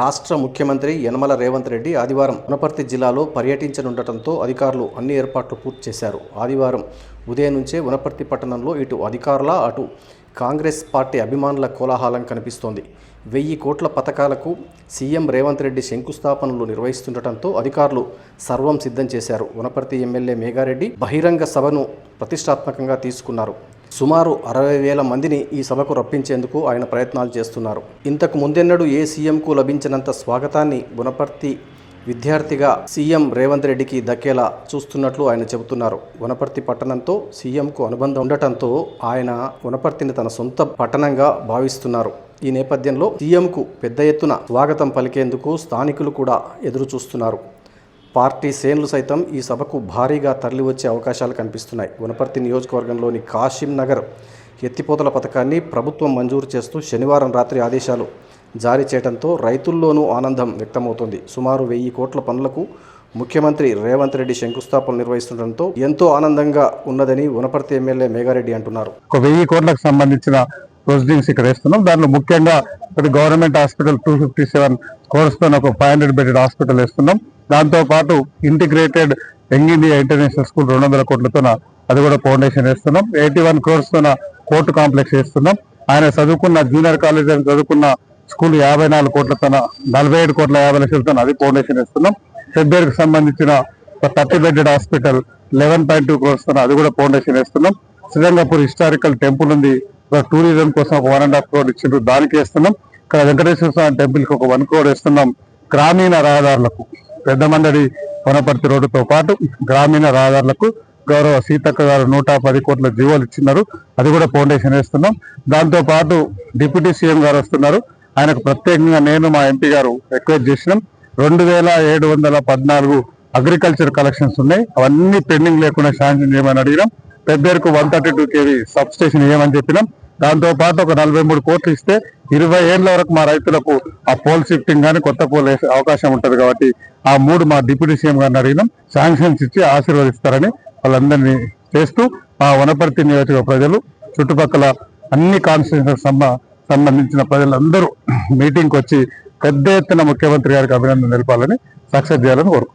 రాష్ట్ర ముఖ్యమంత్రి యనమల రేవంత్ రెడ్డి ఆదివారం వనపర్తి జిల్లాలో పర్యటించనుండటంతో అధికారులు అన్ని ఏర్పాట్లు పూర్తి చేశారు. ఆదివారం ఉదయం నుంచే వనపర్తి పట్టణంలో ఇటు అధికారుల అటు కాంగ్రెస్ పార్టీ అభిమానుల కోలాహలం కనిపిస్తోంది. వెయ్యి కోట్ల పథకాలకు సీఎం రేవంత్ రెడ్డి శంకుస్థాపనలు నిర్వహిస్తుండటంతో అధికారులు సర్వం సిద్ధం చేశారు. వనపర్తి ఎమ్మెల్యే మేఘారెడ్డి బహిరంగ సభను ప్రతిష్టాత్మకంగా తీసుకున్నారు. సుమారు అరవై వేల మందిని ఈ సభకు రప్పించేందుకు ఆయన ప్రయత్నాలు చేస్తున్నారు. ఇంతకు ముందెన్నడూ ఏ సీఎంకు లభించినంత స్వాగతాన్ని గుణపర్తి విద్యార్థిగా సీఎం రేవంత్ రెడ్డికి దక్కేలా చూస్తున్నట్లు ఆయన చెబుతున్నారు. వనపర్తి పట్టణంతో సీఎంకు అనుబంధం ఉండటంతో ఆయన వనపర్తిని తన సొంత పట్టణంగా భావిస్తున్నారు. ఈ నేపథ్యంలో సీఎంకు పెద్ద ఎత్తున స్వాగతం పలికేందుకు స్థానికులు కూడా ఎదురు చూస్తున్నారు పార్టీ శ్రేణులు సైతం ఈ సభకు భారీగా తరలివచ్చే అవకాశాలు కనిపిస్తున్నాయి. వనపర్తి నియోజకవర్గంలోని కాశీం నగర్ ఎత్తిపోతల పథకాన్ని ప్రభుత్వం మంజూరు చేస్తూ శనివారం రాత్రి ఆదేశాలు జారీ చేయడంతో రైతుల్లోనూ ఆనందం వ్యక్తమవుతోంది. సుమారు వెయ్యి కోట్ల పనులకు ముఖ్యమంత్రి రేవంత్ రెడ్డి శంకుస్థాపన నిర్వహిస్తుండటంతో ఎంతో ఆనందంగా ఉన్నదని వనపర్తి ఎమ్మెల్యే మేఘారెడ్డి అంటున్నారు. ఒక వెయ్యి కోట్లకు సంబంధించిన ప్రొసీడింగ్స్ ఇక్కడ వేస్తున్నాం. దానిలో ముఖ్యంగా ఇక్కడ government hospital two fifty seven కోర్స్తో ఒక ఫైవ్ హండ్రెడ్ బెడెడ్ హాస్పిటల్ వేస్తున్నాం. దాంతోపాటు integrated young India international school రెండు వందల కోట్లతో అది కూడా ఫౌండేషన్ వేస్తున్నాం. ఎయిటీ వన్ క్రోర్స్తో కోర్టు కాంప్లెక్స్ వేస్తున్నాం. ఆయన చదువుకున్న జూనియర్ కాలేజ్ అని చదువుకున్న స్కూల్ యాభై నాలుగు కోట్లతో నలభై ఏడు కోట్ల యాభై లక్షలతో అది ఫౌండేషన్ వేస్తున్నాం. ఫెబ్రవరికి సంబంధించిన thirty bedded hospital eleven point two crores అది కూడా ఫౌండేషన్ వేస్తున్నాం. శ్రీరంగపూర్ హిస్టారికల్ టెంపుల్ ఉంది. ఒక టూరిజం కోసం ఒక వన్ అండ్ హాఫ్ క్రోడ్ ఇచ్చిండ్రు. దానికి వేస్తున్నాం. ఇక్కడ వెంకటేశ్వర స్వామి టెంపుల్కి ఒక వన్ క్రోడ్ వేస్తున్నాం. గ్రామీణ రహదారులకు. పెద్దమండడి కొనపర్తి వనపర్తి రోడ్డుతో పాటు గ్రామీణ రహదారులకు గౌరవ సీతక్క గారు నూట పది కోట్ల జీవోలు ఇచ్చినారు. అది కూడా ఫౌండేషన్ వేస్తున్నాం. దాంతో పాటు డిప్యూటీ సీఎం గారు వస్తున్నారు. ఆయనకు ప్రత్యేకంగా నేను మా ఎంపీ గారు రిక్వెస్ట్ చేసినాం. రెండు వేల ఏడు వందల పద్నాలుగు అగ్రికల్చర్ కలెక్షన్స్ ఉన్నాయి. అవన్నీ పెండింగ్ లేకుండా శాంక్షన్ చేయమని అడిగినాం. పెద్దలకు one thirty two KV substation ఇవ్వమని చెప్పినాం. దాంతో పాటు ఒక నలభై మూడు కోట్లు ఇస్తే ఇరవై ఏళ్ళ వరకు మా రైతులకు ఆ పోల్ షిఫ్టింగ్ కానీ కొత్త పోల్ వేసే అవకాశం ఉంటుంది కాబట్టి ఆ మూడు మా డిప్యూటీ సీఎం గారిని అడిగినాం. శాంక్షన్స్ ఇచ్చి ఆశీర్వదిస్తారని వాళ్ళందరినీ చేస్తూ మా వనపర్తి నియోజక ప్రజలు చుట్టుపక్కల అన్ని కాన్స్టిట్యూషన్ సంబంధించిన ప్రజలందరూ మీటింగ్కి వచ్చి పెద్ద ఎత్తున ముఖ్యమంత్రి గారికి అభినందన తెలపాలని సక్సెస్ చేయాలని కోరుకుంటున్నాను